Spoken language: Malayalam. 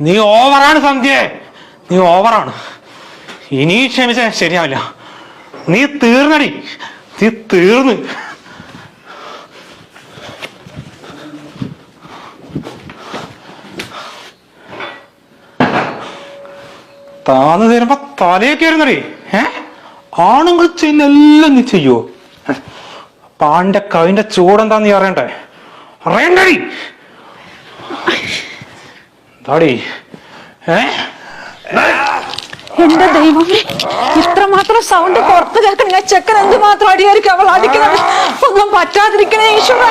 നീ ഓവറാണ് സന്ധ്യ. നീ ഓവറാണ്. ഇനി ക്ഷമിച്ച ശരിയാവില്ല. നീ തീർന്നടി. നീ തീർന്ന്. താന്ന് തരുമ്പോ തലയൊക്കെ വരുന്നടി ഏ? ആണുങ്ങൾ ചെയ്യുന്ന എല്ലാം നീ ചെയ്യുവോ? പാണ്ഡ്യ കവിന്റെ ചൂടെന്താന്ന് നീ അറിയണ്ടേ? അറിയണ്ടടി. എന്താടി എന്റെ ദൈവമേ ഇത്രമാത്രം സൗണ്ട് പുറത്ത് കേൾക്കണ ഞാൻ ചെക്കൻ എന്തുമാത്രം അടിയായിരിക്കും അവൾ അടിക്കുന്നത്? ഒന്നും പറ്റാതിരിക്കണേ ഈശ്വര.